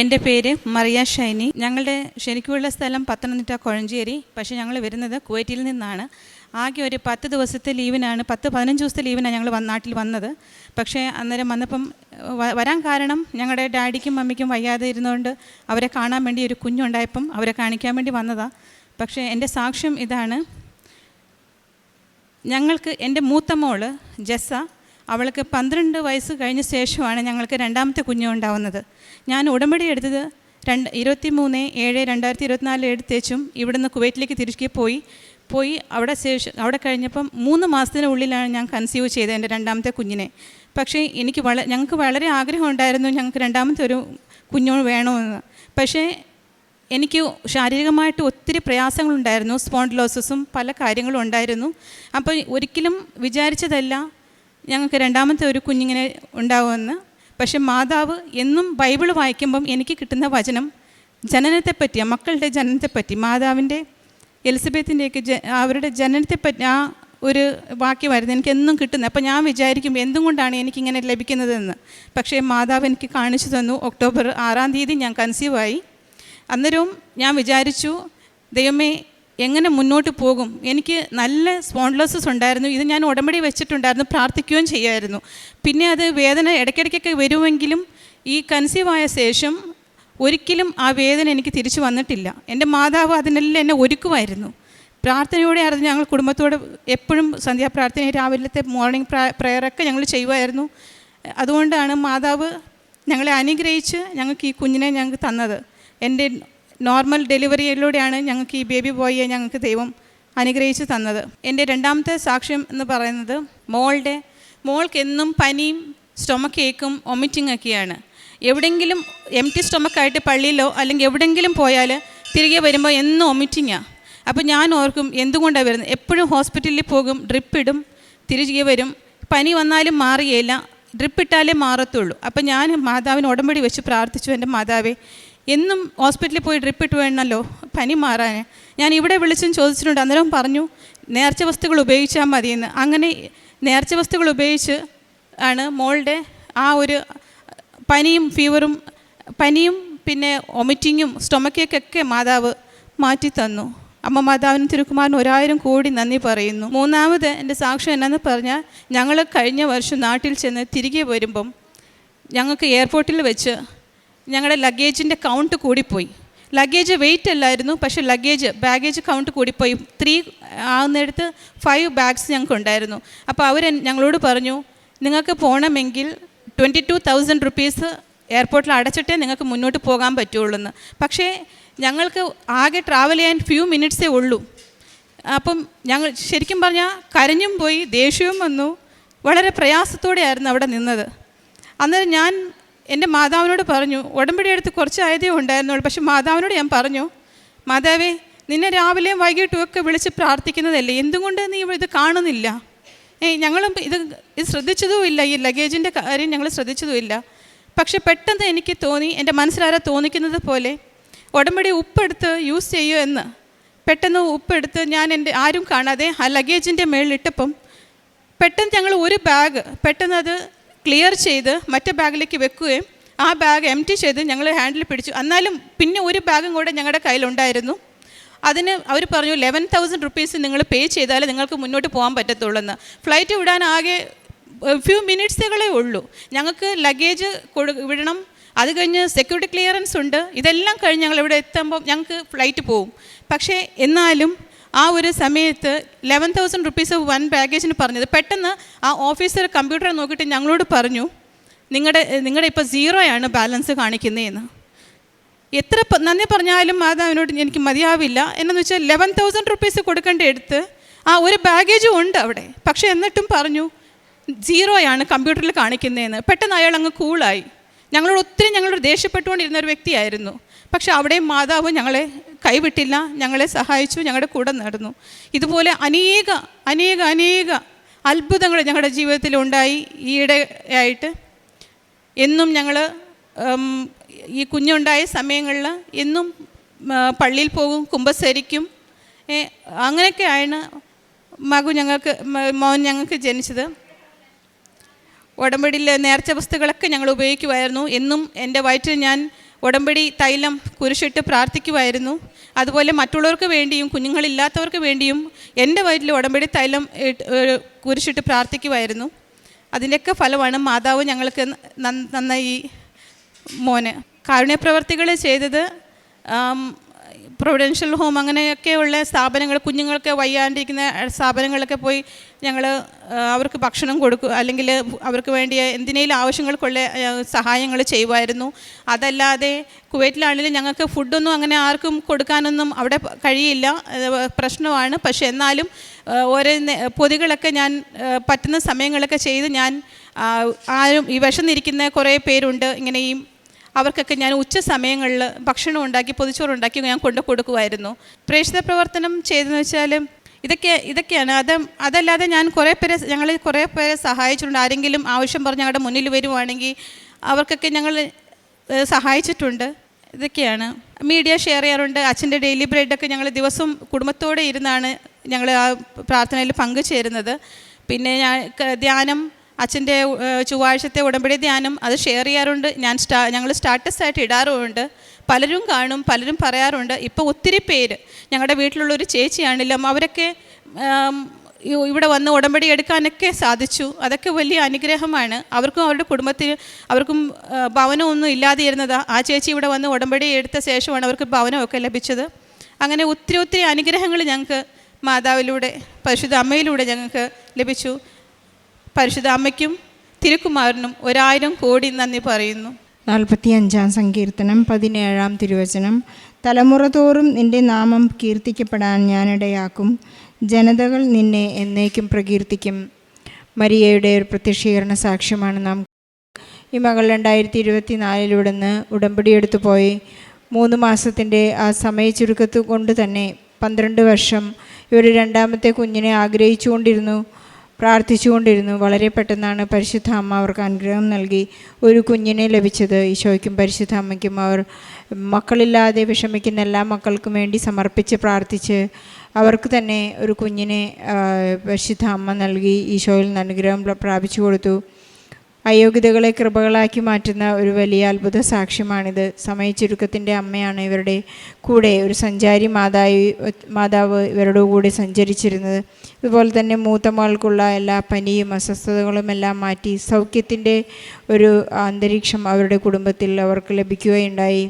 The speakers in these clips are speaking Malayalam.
എന്റെ പേര് മറിയ ഷൈനി. ഞങ്ങളുടെ ശരിക്കുമുള്ള സ്ഥലം പത്തനംതിട്ട കൊഴഞ്ചേരി. പക്ഷേ ഞങ്ങൾ വരുന്നത് കുവൈറ്റിൽ നിന്നാണ്. ആകെ ഒരു പത്ത് ദിവസത്തെ ലീവിനാണ്. പത്ത് പതിനഞ്ച് ദിവസത്തെ ലീവിനാണ് ഞങ്ങൾ നാട്ടിൽ വന്നത്. പക്ഷേ അന്നേരം വന്നപ്പം വരാൻ കാരണം ഞങ്ങളുടെ ഡാഡിക്കും മമ്മിക്കും വയ്യാതെ ഇരുന്നുകൊണ്ട് അവരെ കാണാൻ വേണ്ടി ഒരു കുഞ്ഞുണ്ടായപ്പം അവരെ കാണിക്കാൻ വേണ്ടി വന്നതാണ് പക്ഷേ എന്റെ സാക്ഷ്യം ഇതാണ്. ഞങ്ങൾക്ക് എന്റെ മൂത്ത മോൾ ജസ്സ അവൾക്ക് പന്ത്രണ്ട് വയസ്സ് കഴിഞ്ഞ ശേഷമാണ് ഞങ്ങൾക്ക് രണ്ടാമത്തെ കുഞ്ഞ് ഉണ്ടാവുന്നത്. ഞാൻ ഉടമ്പടി എടുത്തത് രണ്ട് ഇരുപത്തി മൂന്ന് ഏഴ് രണ്ടായിരത്തി ഇരുപത്തിനാല് എടുത്തേച്ചും ഇവിടുന്ന് കുവൈറ്റിലേക്ക് തിരികെ പോയി. പോയി അവിടെ ശേഷം അവിടെ കഴിഞ്ഞപ്പം മൂന്ന് മാസത്തിനുള്ളിലാണ് ഞാൻ കൺസീവ് ചെയ്തത് എന്റെ രണ്ടാമത്തെ കുഞ്ഞിനെ. പക്ഷേ എനിക്ക് വള ഞങ്ങൾക്ക് വളരെ ആഗ്രഹം ഉണ്ടായിരുന്നു ഞങ്ങൾക്ക് രണ്ടാമത്തെ ഒരു കുഞ്ഞു വേണമെന്ന്. പക്ഷേ എനിക്ക് ശാരീരികമായിട്ട് ഒത്തിരി പ്രയാസങ്ങളുണ്ടായിരുന്നു സ്പോണ്ടിലോസിസും പല കാര്യങ്ങളും ഉണ്ടായിരുന്നു. അപ്പോൾ ഒരിക്കലും വിചാരിച്ചതല്ല ഞങ്ങൾക്ക് രണ്ടാമത്തെ ഒരു കുഞ്ഞിങ്ങനെ ഉണ്ടാവുമെന്ന്. പക്ഷെ മാതാവ് എന്നും ബൈബിൾ വായിക്കുമ്പം എനിക്ക് കിട്ടുന്ന വചനം ജനനത്തെപ്പറ്റിയാണ് മക്കളുടെ ജനനത്തെപ്പറ്റി മാതാവിന്റെ എലിസബത്തിന്റെയൊക്കെ ജ അവരുടെ ജനനത്തെപ്പറ്റി ആ ഒരു വാക്യമായിരുന്നു എനിക്ക് എന്നും കിട്ടുന്നത്. അപ്പോൾ ഞാൻ വിചാരിക്കും എന്തുകൊണ്ടാണ് എനിക്കിങ്ങനെ ലഭിക്കുന്നതെന്ന്. പക്ഷേ മാതാവ് എനിക്ക് കാണിച്ചു തന്നു. ഒക്ടോബർ ആറാം തീയതി ഞാൻ കൺസീവായി. അന്നേരവും ഞാൻ വിചാരിച്ചു ദൈവമേ എങ്ങനെ മുന്നോട്ട് പോകും? എനിക്ക് നല്ല സ്പോൺലോസസ് ഉണ്ടായിരുന്നു. ഇത് ഞാൻ ഉടമ്പടി വെച്ചിട്ടുണ്ടായിരുന്നു. പ്രാർത്ഥിക്കുകയും ചെയ്യായിരുന്നു. പിന്നെ അത് വേദന ഇടയ്ക്കിടയ്ക്കൊക്കെ വരുമെങ്കിലും ഈ കൺസീവ് ആയ ശേഷം ഒരിക്കലും ആ വേദന എനിക്ക് തിരിച്ചു വന്നിട്ടില്ല. എന്റെ മാതാവ് അതിനെല്ലാം എന്നെ ഒരുക്കുമായിരുന്നു. പ്രാർത്ഥനയോടെ ആയിരുന്നു ഞങ്ങൾ കുടുംബത്തോട് എപ്പോഴും സന്ധ്യാപ്രാർത്ഥന രാവിലത്തെ മോർണിംഗ് പ്രയറൊക്കെ ഞങ്ങൾ ചെയ്യുമായിരുന്നു. അതുകൊണ്ടാണ് മാതാവ് ഞങ്ങളെ അനുഗ്രഹിച്ച് ഞങ്ങൾക്ക് ഈ കുഞ്ഞിനെ ഞങ്ങൾക്ക് തന്നത്. എന്റെ നോർമൽ ഡെലിവറിയിലൂടെയാണ് ഞങ്ങൾക്ക് ഈ ബേബി ബോയിയെ ഞങ്ങൾക്ക് ദൈവം അനുഗ്രഹിച്ച് തന്നത്. എന്റെ രണ്ടാമത്തെ സാക്ഷ്യം എന്ന് പറയുന്നത് മോളുടെ മോൾക്ക് എന്നും പനിയും സ്റ്റൊമക്ക് ഏക്കും ഒമിറ്റിംഗ് ഒക്കെയാണ്. എവിടെയെങ്കിലും എം ടി സ്റ്റൊമക്കായിട്ട് പള്ളിയിലോ അല്ലെങ്കിൽ എവിടെങ്കിലും പോയാൽ തിരികെ വരുമ്പോൾ എന്നും ഒമിറ്റിങ്ങാണ് അപ്പോൾ ഞാൻ ഓർക്കും എന്തുകൊണ്ടാണ് വരുന്നത്? എപ്പോഴും ഹോസ്പിറ്റലിൽ പോകും ഡ്രിപ്പിടും തിരികെ വരും. പനി വന്നാലും മാറിയില്ല ഡ്രിപ്പിട്ടാലേ മാറത്തുള്ളൂ. അപ്പോൾ ഞാൻ മാതാവിന് ഉടമ്പടി വെച്ച് പ്രാർത്ഥിച്ചു. എന്റെ മാതാവേ എന്നും ഹോസ്പിറ്റലിൽ പോയി ഡ്രിപ്പ് ഇട്ട് വേണമല്ലോ? പനി മാറാൻ ഞാൻ ഇവിടെ വിളിച്ചും ചോദിച്ചിട്ടുണ്ട്. അന്നേരം പറഞ്ഞു നേർച്ച വസ്തുക്കൾ ഉപയോഗിച്ചാൽ മതിയെന്ന്. അങ്ങനെ നേർച്ച വസ്തുക്കൾ ഉപയോഗിച്ച് ആണ് മോളുടെ ആ ഒരു പനിയും ഫീവറും പനിയും പിന്നെ ഒമിറ്റിങ്ങും സ്റ്റൊമക്കേക്കൊക്കെ മാതാവ് മാറ്റി തന്നു. അമ്മ മാതാവിന് തിരുക്കുമാറിന് ഒരായിരം കോടി നന്ദി പറയുന്നു. മൂന്നാമത് എന്റെ സാക്ഷ്യം എന്നാന്ന് പറഞ്ഞാൽ ഞങ്ങൾ കഴിഞ്ഞ വർഷം നാട്ടിൽ ചെന്ന് തിരികെ വരുമ്പം ഞങ്ങൾക്ക് എയർപോർട്ടിൽ വെച്ച് ഞങ്ങളുടെ ലഗേജിന്റെ കൗണ്ട് കൂടിപ്പോയി. ലഗേജ് വെയിറ്റ് അല്ലായിരുന്നു പക്ഷേ ലഗേജ് ബാഗേജ് കൗണ്ട് കൂടിപ്പോയി. ത്രീ ആകുന്നിടത്ത് ഫൈവ് ബാഗ്സ് ഞങ്ങൾക്ക് ഉണ്ടായിരുന്നു അപ്പോൾ അവർ ഞങ്ങളോട് പറഞ്ഞു നിങ്ങൾക്ക് പോകണമെങ്കിൽ ട്വന്റി ടു തൗസൻഡ് റുപ്പീസ് എയർപോർട്ടിൽ അടച്ചിട്ടേ നിങ്ങൾക്ക് മുന്നോട്ട് പോകാൻ പറ്റുള്ളൂ എന്ന് പക്ഷേ ഞങ്ങൾക്ക് ആകെ ട്രാവൽ ചെയ്യാൻ ഫ്യൂ മിനിറ്റ്സേ ഉള്ളൂ. അപ്പം ഞങ്ങൾ ശരിക്കും പറഞ്ഞാൽ കരഞ്ഞും പോയി ദേഷ്യവും വന്നു. വളരെ പ്രയാസത്തോടെയായിരുന്നു അവിടെ നിന്നത്. അന്നേരം ഞാൻ എന്റെ മാതാവിനോട് പറഞ്ഞു ഉടമ്പടി എടുത്ത് കുറച്ച് ആയതേ ഉണ്ടായിരുന്നുള്ളൂ. പക്ഷെ മാതാവിനോട് ഞാൻ പറഞ്ഞു മാതാവേ നിന്നെ രാവിലെയും വൈകിട്ടും ഒക്കെ വിളിച്ച് പ്രാർത്ഥിക്കുന്നതല്ലേ എന്തുകൊണ്ട് നീ ഇത് കാണുന്നില്ല? ഏയ് ഞങ്ങളും ഇത് ഇത് ശ്രദ്ധിച്ചതുമില്ല ഈ ലഗേജിന്റെ കാര്യം ഞങ്ങൾ ശ്രദ്ധിച്ചതുമില്ല പക്ഷെ പെട്ടെന്ന് എനിക്ക് തോന്നി എന്റെ മനസ്സിലാരെ തോന്നിക്കുന്നത് പോലെ ഉടമ്പടി ഉപ്പെടുത്ത് യൂസ് ചെയ്യൂ എന്ന്. പെട്ടെന്ന് ഉപ്പെടുത്ത് ഞാൻ എന്റെ ആരും കാണാതെ ആ ലഗേജിന്റെ മേളിലിട്ടപ്പം പെട്ടെന്ന് ഞങ്ങൾ ഒരു ബാഗ് പെട്ടെന്ന് അത് ക്ലിയർ ചെയ്ത് മറ്റേ ബാഗിലേക്ക് വെക്കുകയും ആ ബാഗ് എം ടി ചെയ്ത് ഞങ്ങൾ ഹാൻഡിൽ പിടിച്ചു. എന്നാലും പിന്നെ ഒരു ബാഗും കൂടെ ഞങ്ങളുടെ കയ്യിലുണ്ടായിരുന്നു. അതിന് അവർ പറഞ്ഞു ലെവൻ തൗസൻഡ് റുപ്പീസ് നിങ്ങൾ പേ ചെയ്താലേ നിങ്ങൾക്ക് മുന്നോട്ട് പോകാൻ പറ്റത്തുള്ളൂ എന്ന് ഫ്ലൈറ്റ് വിടാൻ ആകെ ഫ്യൂ മിനിറ്റ്സുകളേ ഉള്ളൂ. ഞങ്ങൾക്ക് ലഗേജ് കൊടു വിടണം. അത് കഴിഞ്ഞ് സെക്യൂരിറ്റി ക്ലിയറൻസ് ഉണ്ട്. ഇതെല്ലാം കഴിഞ്ഞ് ഞങ്ങൾ ഇവിടെ എത്തുമ്പോൾ ഞങ്ങൾക്ക് ഫ്ലൈറ്റ് പോവും. പക്ഷേ എന്നാലും ആ ഒരു സമയത്ത് ലെവൻ തൗസൻഡ് റുപ്പീസ് വൺ ബാഗേജിന് പറഞ്ഞത്. പെട്ടെന്ന് ആ ഓഫീസർ കമ്പ്യൂട്ടർ നോക്കിയിട്ട് ഞങ്ങളോട് പറഞ്ഞു നിങ്ങളുടെ നിങ്ങളുടെ ഇപ്പോൾ ആണ് ബാലൻസ് കാണിക്കുന്നതെന്ന് എത്ര നന്ദി പറഞ്ഞാലും അത് അവനോട് എനിക്ക് മതിയാവില്ല. എന്നു വെച്ചാൽ ലെവൻ തൗസൻഡ് റുപ്പീസ് കൊടുക്കേണ്ട എടുത്ത് ആ ഒരു ബാഗേജും ഉണ്ട് അവിടെ. പക്ഷേ എന്നിട്ടും പറഞ്ഞു സീറോ ആണ് കമ്പ്യൂട്ടറിൽ കാണിക്കുന്നതെന്ന് പെട്ടെന്ന് അയാൾ അങ്ങ് കൂളായി ഞങ്ങളോട് ഒത്തിരി ഞങ്ങളോട് ദേഷ്യപ്പെട്ടുകൊണ്ടിരുന്ന ഒരു വ്യക്തിയായിരുന്നു. പക്ഷെ അവിടെയും മാതാവ് ഞങ്ങളെ കൈവിട്ടില്ല ഞങ്ങളെ സഹായിച്ചു ഞങ്ങളുടെ കൂടെ നടന്നു. ഇതുപോലെ അനേക അനേക അനേക അത്ഭുതങ്ങൾ ഞങ്ങളുടെ ജീവിതത്തിൽ ഉണ്ടായി ഈയിടെയായിട്ട് എന്നും ഞങ്ങൾ ഈ കുഞ്ഞുണ്ടായ സമയങ്ങളിൽ എന്നും പള്ളിയിൽ പോകും കുമ്പസരിക്കും അങ്ങനെയൊക്കെയാണ് മകു ഞങ്ങൾക്ക് മോൻ ഞങ്ങൾക്ക് ജനിച്ചത്. ഉടമ്പടിയിൽ നേർച്ച വസ്തുക്കളൊക്കെ ഞങ്ങൾ ഉപയോഗിക്കുമായിരുന്നു. എന്നും എന്റെ വയറ്റിൽ ഞാൻ ഉടമ്പടി തൈലം കുരിശിട്ട് പ്രാർത്ഥിക്കുമായിരുന്നു അതുപോലെ മറ്റുള്ളവർക്ക് വേണ്ടിയും കുഞ്ഞുങ്ങളില്ലാത്തവർക്ക് വേണ്ടിയും എന്റെ വയറ്റിൽ ഉടമ്പടി തൈലം കുരിശിട്ട് പ്രാർത്ഥിക്കുമായിരുന്നു അതിന്റെയൊക്കെ ഫലമാണ് മാതാവ് ഞങ്ങൾക്ക് നന്ന- നന്നായി മോന്. കാരുണ്യപ്രവർത്തികൾ ചെയ്തത് പ്രൊവിഡൻഷ്യൽ ഹോം അങ്ങനെയൊക്കെയുള്ള സ്ഥാപനങ്ങൾ കുഞ്ഞുങ്ങൾക്ക് വയ്യാണ്ടിരിക്കുന്ന സ്ഥാപനങ്ങളൊക്കെ പോയി ഞങ്ങൾ അവർക്ക് ഭക്ഷണം കൊടുക്കുക അല്ലെങ്കിൽ അവർക്ക് വേണ്ടിയ എന്തിനേലും ആവശ്യങ്ങൾക്കുള്ള സഹായങ്ങൾ ചെയ്യുമായിരുന്നു അതല്ലാതെ കുവൈറ്റിലാണെങ്കിലും ഞങ്ങൾക്ക് ഫുഡൊന്നും അങ്ങനെ ആർക്കും കൊടുക്കാനൊന്നും അവിടെ കഴിയില്ല. പ്രശ്നമാണ്. പക്ഷേ എന്നാലും ഓരോ പൊതികളൊക്കെ ഞാൻ പറ്റുന്ന സമയങ്ങളൊക്കെ ചെയ്ത് ഞാൻ ആരും ഈ വിശന്നിരിക്കുന്ന കുറേ പേരുണ്ട്. ഇങ്ങനെ ഈ അവർക്കൊക്കെ ഞാൻ ഉച്ച സമയങ്ങളിൽ ഭക്ഷണം ഉണ്ടാക്കി പൊതിച്ചോറ് ഉണ്ടാക്കി ഞാൻ കൊണ്ടു കൊടുക്കുമായിരുന്നു. പ്രേക്ഷിത പ്രവർത്തനം ചെയ്തെന്ന് വെച്ചാൽ ഇതൊക്കെ ഇതൊക്കെയാണ്. അത് അതല്ലാതെ ഞാൻ കുറേ പേരെ ഞങ്ങൾ കുറേ പേരെ സഹായിച്ചിട്ടുണ്ട്. ആരെങ്കിലും ആവശ്യം പറഞ്ഞ് ഞങ്ങളുടെ മുന്നിൽ വരുവാണെങ്കിൽ അവർക്കൊക്കെ ഞങ്ങൾ സഹായിച്ചിട്ടുണ്ട്. ഇതൊക്കെയാണ്. മീഡിയ ഷെയർ ചെയ്യാറുണ്ട്. അച്ഛന്റെ ഡെയിലി ബ്രെഡൊക്കെ ഞങ്ങൾ ദിവസം കുടുംബത്തോടെ ഇരുന്നാണ് ഞങ്ങൾ ആ പ്രാർത്ഥനയിൽ പങ്കുചേരുന്നത്. പിന്നെ ഞാൻ ധ്യാനം അച്ഛന്റെ ചൊവ്വാഴ്ചത്തെ ഉടമ്പടി ധ്യാനം അത് ഷെയർ ചെയ്യാറുണ്ട്. ഞാൻ സ്റ്റാ ഞങ്ങൾ സ്റ്റാറ്റസ് ആയിട്ട് ഇടാറുമുണ്ട്. പലരും കാണും പലരും പറയാറുണ്ട്. ഇപ്പോൾ ഒത്തിരി പേര് ഞങ്ങളുടെ വീട്ടിലുള്ള ഒരു ചേച്ചിയാണെങ്കിലും അവരൊക്കെ ഇവിടെ വന്ന് ഉടമ്പടി എടുക്കാനൊക്കെ സാധിച്ചു. അതൊക്കെ വലിയ അനുഗ്രഹമാണ്. അവർക്കും അവരുടെ കുടുംബത്തിന് അവർക്കും ഭവനമൊന്നും ഇല്ലാതിരുന്നത്. ആ ചേച്ചി ഇവിടെ വന്ന് ഉടമ്പടി എടുത്ത ശേഷമാണ് അവർക്ക് ഭവനമൊക്കെ ലഭിച്ചത്. അങ്ങനെ ഒത്തിരി ഒത്തിരി അനുഗ്രഹങ്ങൾ ഞങ്ങൾക്ക് മാതാവിലൂടെ പരിശുദ്ധ അമ്മയിലൂടെ ഞങ്ങൾക്ക് ലഭിച്ചു. പരിശുദ്ധ അമ്മയ്ക്കും തിരുക്കുമാരനും ഒരായിരം കോടി നന്ദി പറയുന്നു. നാൽപ്പത്തി അഞ്ചാം സങ്കീർത്തനം പതിനേഴാം തിരുവചനം. തലമുറ തോറും നിന്റെ നാമം കീർത്തിക്കപ്പെടാൻ ഞാനിടയാക്കും ജനതകൾ നിന്നെ എന്നേക്കും പ്രകീർത്തിക്കും. മരിയയുടെ ഒരു പ്രത്യക്ഷീകരണ സാക്ഷ്യമാണ് നാം ഈ മകൾ രണ്ടായിരത്തി ഇരുപത്തി ഉടമ്പടി എടുത്തു പോയി. മൂന്ന് മാസത്തിന്റെ ആ സമയ ചുരുക്കത്തു കൊണ്ട് തന്നെ പന്ത്രണ്ട് വർഷം ഇവർ രണ്ടാമത്തെ കുഞ്ഞിനെ ആഗ്രഹിച്ചുകൊണ്ടിരുന്നു. പ്രാർത്ഥിച്ചുകൊണ്ടിരുന്നു. വളരെ പെട്ടെന്നാണ് പരിശുദ്ധ അമ്മ അവർക്ക് അനുഗ്രഹം നൽകി. ഒരു കുഞ്ഞിനെ ലഭിച്ചത് ഈശോയ്ക്കും പരിശുദ്ധ അമ്മയ്ക്കും. അവർ മക്കളില്ലാതെ വിഷമിക്കുന്ന എല്ലാ മക്കൾക്കും വേണ്ടി സമർപ്പിച്ച് പ്രാർത്ഥിച്ച് അവർക്ക് തന്നെ ഒരു കുഞ്ഞിനെ പരിശുദ്ധ അമ്മ നൽകി. ഈശോയിൽ നിന്ന് അനുഗ്രഹം പ്രാപിച്ചു കൊടുത്തു. അയോഗ്യതകളെ കൃപകളാക്കി മാറ്റുന്ന ഒരു വലിയ അത്ഭുത സാക്ഷ്യമാണിത്. സമയ ചുരുക്കത്തിന്റെ അമ്മയാണ് ഇവരുടെ കൂടെ ഒരു സഞ്ചാരി മാതായി മാതാവ് ഇവരുടെ കൂടെ സഞ്ചരിച്ചിരുന്നത്. അതുപോലെ തന്നെ മൂത്ത മകൾക്കുള്ള എല്ലാ പനിയും അസ്വസ്ഥതകളും എല്ലാം മാറ്റി സൗഖ്യത്തിന്റെ ഒരു അന്തരീക്ഷം അവരുടെ കുടുംബത്തിൽ അവർക്ക് ലഭിക്കുകയുണ്ടായി.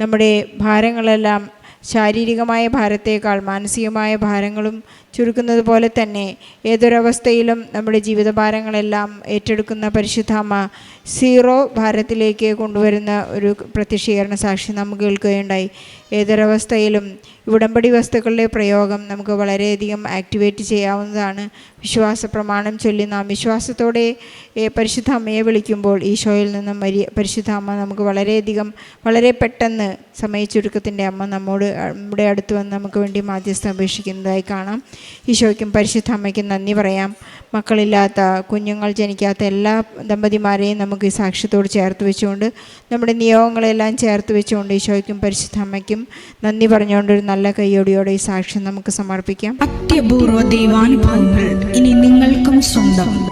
നമ്മുടെ ഭാരങ്ങളെല്ലാം ശാരീരികമായ ഭാരത്തേക്കാൾ മാനസികമായ ഭാരങ്ങളും ചുരുക്കുന്നത് പോലെ തന്നെ ഏതൊരവസ്ഥയിലും നമ്മുടെ ജീവിതഭാരങ്ങളെല്ലാം ഏറ്റെടുക്കുന്ന പരിശുദ്ധാമ്മ സീറോ ഭാരത്തിലേക്ക് കൊണ്ടുവരുന്ന ഒരു പ്രത്യക്ഷീകരണ സാക്ഷി നമുക്ക് കേൾക്കുകയുണ്ടായി. ഏതൊരവസ്ഥയിലും ഉടമ്പടി വസ്തുക്കളുടെ പ്രയോഗം നമുക്ക് വളരെയധികം ആക്ടിവേറ്റ് ചെയ്യാവുന്നതാണ്. വിശ്വാസ പ്രമാണം ചൊല്ലി നാം വിശ്വാസത്തോടെ പരിശുദ്ധ അമ്മയെ വിളിക്കുമ്പോൾ ഈശോയിൽ നിന്നും മരി പരിശുദ്ധ അമ്മ നമുക്ക് വളരെയധികം വളരെ പെട്ടെന്ന് സമയ ചുരുക്കത്തിന്റെ അമ്മ നമ്മോട് നമ്മുടെ അടുത്ത് വന്ന് നമുക്ക് വേണ്ടി മാധ്യസ്ഥം അപേക്ഷിക്കുന്നതായി കാണാം. ഈശോയ്ക്കും പരിശുദ്ധ അമ്മയ്ക്കും നന്ദി പറയാം. മക്കളില്ലാത്ത കുഞ്ഞുങ്ങൾ ജനിക്കാത്ത എല്ലാ ദമ്പതിമാരെയും നമുക്ക് ഈ സാക്ഷ്യത്തോട് ചേർത്ത് വെച്ചുകൊണ്ട് നമ്മുടെ നിയോഗങ്ങളെല്ലാം ചേർത്ത് വെച്ചുകൊണ്ട് ഈശോയ്ക്കും പരിശുദ്ധ അമ്മയ്ക്കും നന്ദി പറഞ്ഞുകൊണ്ട് ഒരു നല്ല കയ്യോടിയോടെ ഈ സാക്ഷ്യം നമുക്ക് സമർപ്പിക്കാം. അത്യപൂർവ ദൈവാനുഭവങ്ങൾ ഇനി നിങ്ങൾക്കും സ്വന്തം.